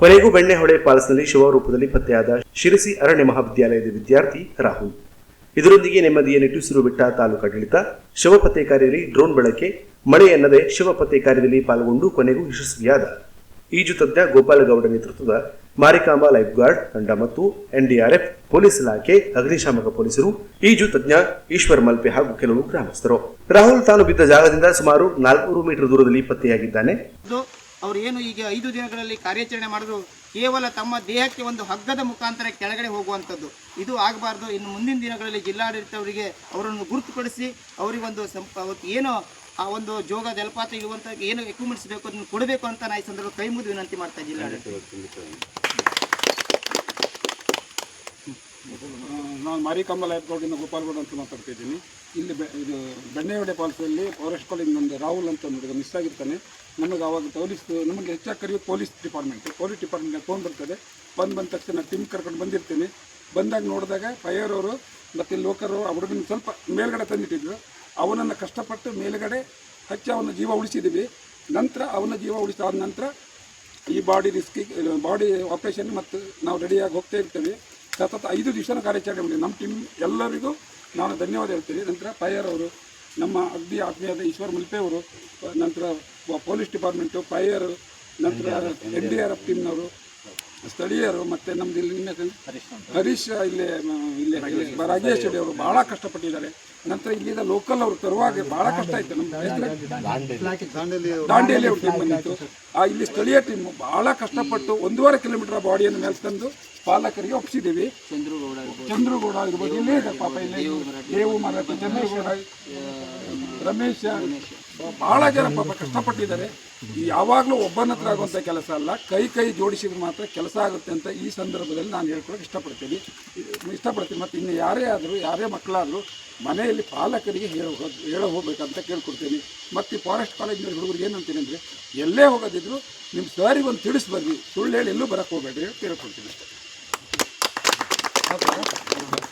ಕೊನೆಗೂ ಬೆಣ್ಣೆಹೊಳೆ ಪಾಲ್ಸ್ನಲ್ಲಿ ಶವ ರೂಪದಲ್ಲಿ ಪತ್ತೆಯಾದ ಶಿರಸಿ ಅರಣ್ಯ ಮಹಾವಿದ್ಯಾಲಯದ ವಿದ್ಯಾರ್ಥಿ ರಾಹುಲ್. ಇದರೊಂದಿಗೆ ನೆಮ್ಮದಿಯ ನಿಟ್ಟುಸಿರು ಬಿಟ್ಟ ತಾಲೂಕಾಡಳಿತ ಶವ ಪತ್ತೆ ಕಾರ್ಯದಲ್ಲಿ ಡ್ರೋನ್ ಬಳಕೆ, ಮಳೆ ಎನ್ನದೆ ಶವ ಪತ್ತೆ ಕಾರ್ಯದಲ್ಲಿ ಪಾಲ್ಗೊಂಡು ಕೊನೆಗೂ ಯಶಸ್ವಿಯಾದ ಈಜು ತಜ್ಞ ಗೋಪಾಲಗೌಡ ನೇತೃತ್ವದ ಮಾರಿಕಾಂಬ ಲೈಫ್ ಗಾರ್ಡ್ ತಂಡ ಮತ್ತು ಎನ್ಡಿಆರ್ಎಫ್ ಪೊಲೀಸ್ ಇಲಾಖೆ ಅಗ್ನಿಶಾಮಕ ಪೊಲೀಸರು, ಈಜು ತಜ್ಞ ಈಶ್ವರ್ ಮಲ್ಪೆ ಹಾಗೂ ಕೆಲವು ಗ್ರಾಮಸ್ಥರು. ರಾಹುಲ್ ತಾನು ಬಿದ್ದ ಜಾಗದಿಂದ ಸುಮಾರು ನಾಲ್ಕುನೂರು ಮೀಟರ್ ದೂರದಲ್ಲಿ ಪತ್ತೆಯಾಗಿದ್ದಾನೆ. ಅವರು ಏನು ಈಗ ಐದು ದಿನಗಳಲ್ಲಿ ಕಾರ್ಯಾಚರಣೆ ಮಾಡಿದ್ರು, ಕೇವಲ ತಮ್ಮ ದೇಹಕ್ಕೆ ಒಂದು ಹಗ್ಗದ ಮುಖಾಂತರ ಕೆಳಗಡೆ ಹೋಗುವಂಥದ್ದು. ಇದು ಆಗಬಾರ್ದು. ಇನ್ನು ಮುಂದಿನ ದಿನಗಳಲ್ಲಿ ಜಿಲ್ಲಾಡಳಿತವರಿಗೆ ಅವರನ್ನು ಗುರುತುಪಡಿಸಿ ಅವರಿಗೊಂದು ಸಂಪ ಏನೋ ಆ ಒಂದು ಜೋಗ ಜಲಪಾತ ಇರುವಂಥ ಏನು ಎಕ್ವಿಪ್ಮೆಂಟ್ಸ್ ಬೇಕು ಅದನ್ನು ಕೊಡಬೇಕು ಅಂತ ನಾ ಈ ಸಂದರ್ಭ ಕೈ ಮುಗಿದು ವಿನಂತಿ ಮಾಡ್ತಾ ಜಿಲ್ಲಾಡಳಿತ ನಾನು ಮಾರಿಕಂಬ ಲೈಫ್ಗೋಡಿಂದ ಗೋಪಾಲ್ಗೌಡ ಅಂತ ಮಾತಾಡ್ತಿದ್ದೀನಿ. ಇಲ್ಲಿ ಬೆ ಇದು ಬೆಣ್ಣೆವಡೆ ಫಾಲ್ಸಲ್ಲಿ ಫಾರೆಸ್ಟ್ ಕಾಲಿಂಗ್ ಒಂದು ರಾಹುಲ್ ಅಂತ ನೋಡಿದ ಮಿಸ್ ಆಗಿರ್ತಾನೆ. ನಮಗೆ ಅವಾಗ ಪೊಲೀಸ್ ನಮಗೆ ಹೆಚ್ಚಾಗಿ ಕರೆಯೋದು police department police department phone ಬರ್ತದೆ. ಬಂದು ಬಂದ ತಕ್ಷಣ ಟಿಮ್ ಕರ್ಕೊಂಡು ಬಂದಿರ್ತೀನಿ. ಬಂದಾಗ ನೋಡಿದಾಗ ಫೈಯರ್ ಅವರು ಮತ್ತು ಲೋಕರು ಆ ಹುಡುಗನ ಸ್ವಲ್ಪ ಮೇಲ್ಗಡೆ ತಂದಿಟ್ಟಿದ್ರು. ಅವನನ್ನು ಕಷ್ಟಪಟ್ಟು ಮೇಲ್ಗಡೆ ಹಚ್ಚಿ ಅವನ ಜೀವ ಉಳಿಸಿದ್ದೀವಿ ನಂತರ ಅವನ ಜೀವ ಉಳಿಸಾದ ನಂತರ ಈ ಬಾಡಿ ರಿಸ್ಕಿ ಬಾಡಿ ಆಪ್ರೇಷನ್ ಮತ್ತು ನಾವು ರೆಡಿಯಾಗಿ ಹೋಗ್ತಾ ಇರ್ತೇವೆ. ಸತತ ಐದು ದಿವಸನ ಕಾರ್ಯಾಚರಣೆ ಮಾಡಿ ನಮ್ಮ ಟೀಮ್ ಎಲ್ಲರಿಗೂ ನಾನು ಧನ್ಯವಾದ ಹೇಳ್ತೀನಿ. ನಂತರ ಫೈರ್ ಅವರು ನಮ್ಮ ಅಗ್ನಿ ಆತ್ಮೀಯದ ಈಶ್ವರ್ ಮುಲ್ಪೆ ಅವರು ನಂತರ ಪೊಲೀಸ್ ಡಿಪಾರ್ಟ್ಮೆಂಟು ಫೈರ್ ನಂತರ ಎನ್ ಡಿ ಆರ್ ಎಫ್ ಟೀಮ್ನವರು ಸ್ಥಳೀಯರು ಮತ್ತು ನಮ್ದು ಇಲ್ಲಿ ನಿನ್ನೆ ಹರೀಶ್ ಇಲ್ಲಿ ಇಲ್ಲೇ ಇಲ್ಲಿ ರಾಜೇಶ್ ರೆಡ್ಡಿ ಅವರು ಭಾಳ ಕಷ್ಟಪಟ್ಟಿದ್ದಾರೆ. ನಂತರ ಇಲ್ಲಿಂದ ಲೋಕಲ್ ಅವರು ತರುವಾಗ ಭಾಳ ಕಷ್ಟ ಆಯಿತು ನಮ್ಮ ದಾಂಡೇಲಿ ಅವ್ರ. ಟೀಮ್ ಬಂದಿತ್ತು. ಆ ಇಲ್ಲಿ ಸ್ಥಳೀಯ ಟೀಮ್ ಭಾಳ ಕಷ್ಟಪಟ್ಟು ಒಂದೂವರೆ ಕಿಲೋಮೀಟರ್ ಬಾಡಿಯನ್ನು ಮೇಲೆ ತಂದು ಪಾಲಕರಿಗೆ ಒಪ್ಪಿಸಿದ್ದೀವಿ ಚಂದ್ರಗೌಡ ಚಂದ್ರಗೌಡ ಇರ್ಬೋದು. ಇಲ್ಲೇ ಇದೆ ಪಾಪ ಇಲ್ಲಿ ದೇವು ಮರ ಚಂದ್ರಗೌಡ ರಮೇಶ. ಬಹಳ ಜನ ಪಾಪ ಕಷ್ಟಪಟ್ಟಿದ್ದಾರೆ. ಯಾವಾಗಲೂ ಒಬ್ಬನ ಹತ್ರ ಆಗುವಂಥ ಕೆಲಸ ಅಲ್ಲ. ಕೈ ಕೈ ಜೋಡಿಸಿದ್ರೆ ಮಾತ್ರ ಕೆಲಸ ಆಗುತ್ತೆ ಅಂತ ಈ ಸಂದರ್ಭದಲ್ಲಿ ನಾನು ಹೇಳ್ಕೊಳಕ್ಕೆ ಇಷ್ಟಪಡ್ತೀನಿ. ಇಷ್ಟಪಡ್ತೀನಿ. ಮತ್ತು ಇನ್ನು ಯಾರೇ ಆದರೂ, ಯಾರೇ ಮಕ್ಕಳಾದರೂ ಮನೆಯಲ್ಲಿ ಪಾಲಕರಿಗೆ ಹೇಳ ಹೇಳ ಹೋಗ್ಬೇಕಂತ ಕೇಳ್ಕೊಡ್ತೀನಿ. ಮತ್ತು ಈ ಫಾರೆಸ್ಟ್ ಕಾಲೇಜಿನ ಹುಡುಗರಿಗೆ ಏನಂತೀನಿ ಅಂದರೆ, ಎಲ್ಲೇ ಹೋಗೋದಿದ್ರು ನಿಮ್ಮ ಸಾರಿಗೆ ಒಂದು ತಿಳಿಸ್ಬರ್ರಿ. ಸುಳ್ಳು ಹೇಳಿ ಎಲ್ಲೂ ಬರೋಕ್ಕೆ ಹೋಗ್ಬೇಡ್ರಿ ಕೇಳ್ಕೊಡ್ತೀನಿ ಅಷ್ಟೇ.